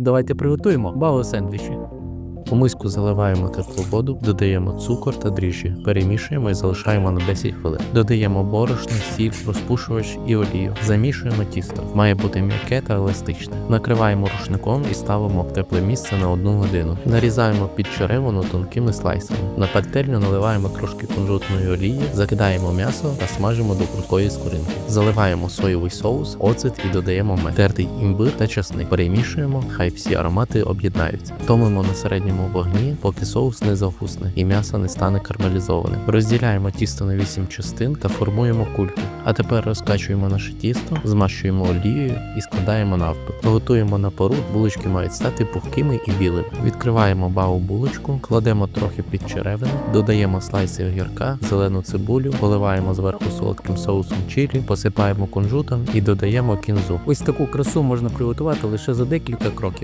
Давайте приготуємо бао сендвічі. У миску заливаємо теплу воду, додаємо цукор та дріжджі, перемішуємо і залишаємо на 10 хвилин. Додаємо борошно, сіль, розпушувач і олію. Замішуємо тісто. Має бути м'яке та еластичне. Накриваємо рушником і ставимо в тепле місце на 1 годину. Нарізаємо під черевину тонкими слайсами. На пательню наливаємо трошки кунжутної олії, закидаємо м'ясо та смажимо до крутої скоринки. Заливаємо соєвий соус, оцет і додаємо мед, тертий імбир та часник. Перемішуємо, хай всі аромати об'єднаються. Томимо на середньому вогні, поки соус не завкусне і м'ясо не стане кармелізованим. Розділяємо тісто на 8 частин та формуємо кульки. А тепер розкачуємо наше тісто, змащуємо олією і складаємо навпіл. Готуємо на пару, булочки мають стати пухкими і білими. Відкриваємо бау булочку, кладемо трохи під черевину, додаємо слайси огірка, зелену цибулю, поливаємо зверху солодким соусом чилі, посипаємо кунжутом і додаємо кінзу. Ось таку красу можна приготувати лише за декілька кроків.